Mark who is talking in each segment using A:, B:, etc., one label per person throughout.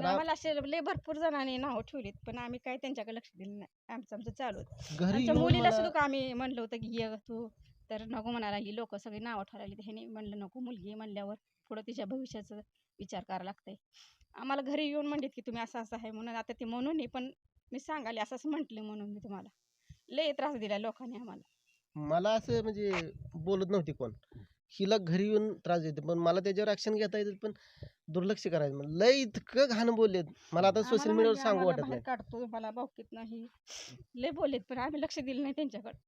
A: पण आम्हाला असे लय भरपूर जणांनी नाव ठेवलीत पण आम्ही काय त्यांच्याकडे लक्ष दिलं नाही. आमचं आमचं चालू होतं.
B: घरी
A: आमच्या
B: येऊन
A: मुलीला
B: मला-
A: सुद्धा आम्ही म्हणलं होतं की ये तू. तर नको म्हणायला लागली. लोक सगळी नावं ठेवायला लागली ह्याने म्हणलं नको मुलगी म्हणल्यावर पुढं तिच्या भविष्याचं विचार करावा लागतंय. आम्हाला घरी येऊन म्हणलीत की तुम्ही असं असं आहे म्हणून. आता ते म्हणून नाही पण मी सांगाले असं असं म्हटलं म्हणून मी तुम्हाला. लय त्रास दिला लोकांनी आम्हाला.
B: मला असं म्हणजे बोलत नव्हती कोण. हिला घरी येऊन त्रास देते. पण मला त्याच्यावर ऍक्शन घेता येते पण दुर्लक्ष करायचं. म्हणलं. लय इतकं घाण बोललेत. मला आता सोशल मीडियावर
A: म्हणजे
B: सांगू वाटत नाही.
A: काढतो मला बावकीत नाही. लय बोललेत पण आम्ही लक्ष दिलं नाही त्यांच्याकडे.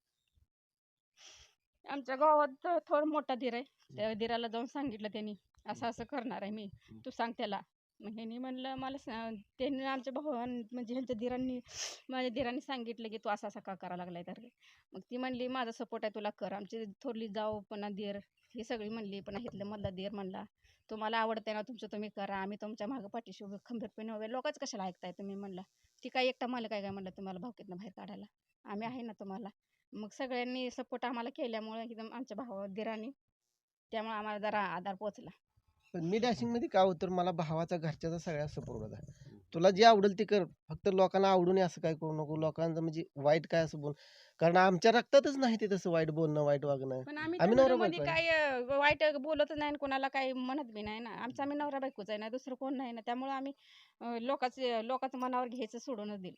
A: आमच्या गावात थोडं मोठा धीर आहे. त्या धीराला जाऊन सांगितलं त्यांनी असं असं करणार आहे मी. तू सांग त्याला. मग ह्यांनी म्हणलं मला त्यांनी आमच्या भावान म्हणजे ह्यांच्या धीरांनी माझ्या धीरांनी सांगितलं की तू असा असा का करा लागलाय तर. मग ती म्हणली माझा सपोर्ट आहे तुला कर. आमची थोरली जाऊ पण धीर. ही सगळी म्हणली पण इथलं मधला देर म्हणला तुम्हाला आवडते ना तुमचं तुम्ही करा आम्ही तुमच्या मागं पाठीशी उभे खंबीरपणे उभे. लोकच कशाला ऐकताय तुम्ही म्हणलं. ती काय एकटा मला काय काय म्हणलं तुम्हाला भावकीतनं बाहेर काढायला. आम्ही आहे ना तुम्हाला. मग सगळ्यांनी सपोर्ट आम्हाला केल्यामुळे एकदम आमच्या भावा दिरांनी त्यामुळे आम्हाला जरा आधार पोचला
B: पण मी डॅशिंगमध्ये काय होतं मला भावाचा घरच्याचा सगळ्या सपोर्ट होता तुला जे आवडेल ते कर. फक्त लोकांना आवडून असं काय करू नको. लोकांचं म्हणजे वाईट काय असं बोल. कारण आमच्या रक्तातच नाही ते तसं वाईट बोलणं वाईट वागणं.
A: पण आम्ही
B: आम्ही नवरा
A: मध्ये
B: बायको
A: काय अं, वाईट बोलतच नाही आणि कोणाला काही म्हणत बी नाही ना. आमचा आम्ही नवरा बायकोच आहे ना. दुसरं कोण नाही ना. त्यामुळे आम्ही अं, लोकांचे लोकांचं मनावर घ्यायचं सोडूनच दिलं.